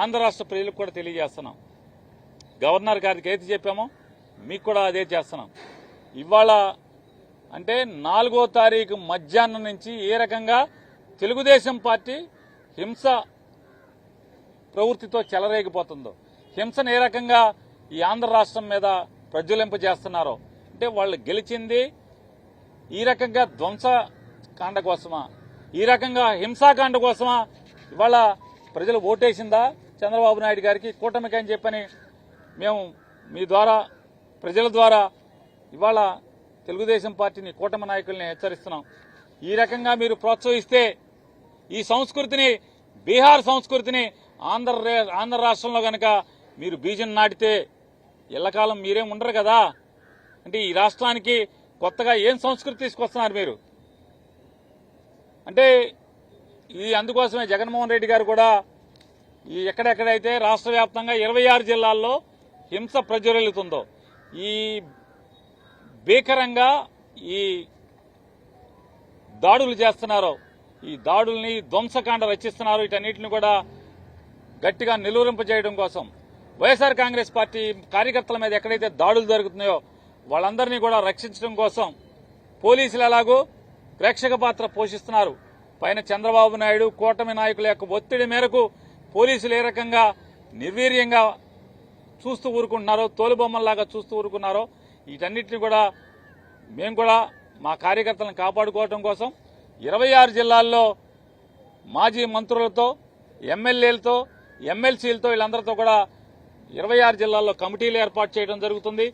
ఆంధ్ర రాష్ట్ర ప్రజలకు కూడా తెలియజేస్తున్నాం. గవర్నర్ గారికి ఏది చెప్పామో మీకు కూడా అదే చేస్తున్నాం. ఇవాళ అంటే నాలుగో తారీఖు మధ్యాహ్నం నుంచి ఏ రకంగా తెలుగుదేశం పార్టీ హింస ప్రవృత్తితో చెలరేగిపోతుందో హింసను ఏ రకంగా ఈ ఆంధ్ర రాష్ట్రం మీద ప్రజ్వలింపజేస్తున్నారో అంటే వాళ్ళు గెలిచింది ఈ రకంగా ధ్వంసకాండ కోసమా ఈ రకంగా హింసాకాండ కోసమా ఇవాళ ప్రజలు ఓటేసిందా చంద్రబాబు నాయుడు గారికి? కూటమికి అని చెప్పని మేము మీ ద్వారా ప్రజల ద్వారా ఇవాళ తెలుగుదేశం పార్టీని కూటమి నాయకుల్ని హెచ్చరిస్తున్నాం. ఈ రకంగా మీరు ప్రోత్సహిస్తే ఈ సంస్కృతిని బీహార్ సంస్కృతిని ఆంధ్ర ఆంధ్ర రాష్ట్రంలో కనుక మీరు బీజం నాటితే ఎల్లకాలం మీరేం ఉండరు కదా? అంటే ఈ రాష్ట్రానికి కొత్తగా ఏం సంస్కృతి తీసుకొస్తున్నారు మీరు? అంటే ఇది అందుకోసమే జగన్మోహన్ రెడ్డి గారు కూడా ఈ ఎక్కడెక్కడైతే రాష్ట్ర వ్యాప్తంగా ఇరవై ఆరు జిల్లాల్లో హింస ప్రజ్వరిల్లుతుందో ఈ భీకరంగా ఈ దాడులు చేస్తున్నారో ఈ దాడుల్ని ధ్వంసకాండ రచిస్తున్నారు వీటన్నిటిని కూడా గట్టిగా నిలువరింపజేయడం కోసం వైఎస్ఆర్ కాంగ్రెస్ పార్టీ కార్యకర్తల మీద ఎక్కడైతే దాడులు జరుగుతున్నాయో వాళ్ళందరినీ కూడా రక్షించడం కోసం పోలీసులు ఎలాగో ప్రేక్షక పాత్ర పోషిస్తున్నారు. పైన చంద్రబాబు నాయుడు కూటమి నాయకుల యొక్క ఒత్తిడి మేరకు పోలీసులు ఏ రకంగా నిర్వీర్యంగా చూస్తూ ఊరుకుంటున్నారో తోలుబొమ్మల్లాగా చూస్తూ ఊరుకున్నారో వీటన్నిటిని కూడా మేము కూడా మా కార్యకర్తలను కాపాడుకోవటం కోసం ఇరవై ఆరు జిల్లాల్లో మాజీ మంత్రులతో ఎమ్మెల్యేలతో ఎమ్మెల్సీలతో వీళ్ళందరితో కూడా ఇరవై ఆరు జిల్లాల్లో కమిటీలు ఏర్పాటు చేయడం జరుగుతుంది.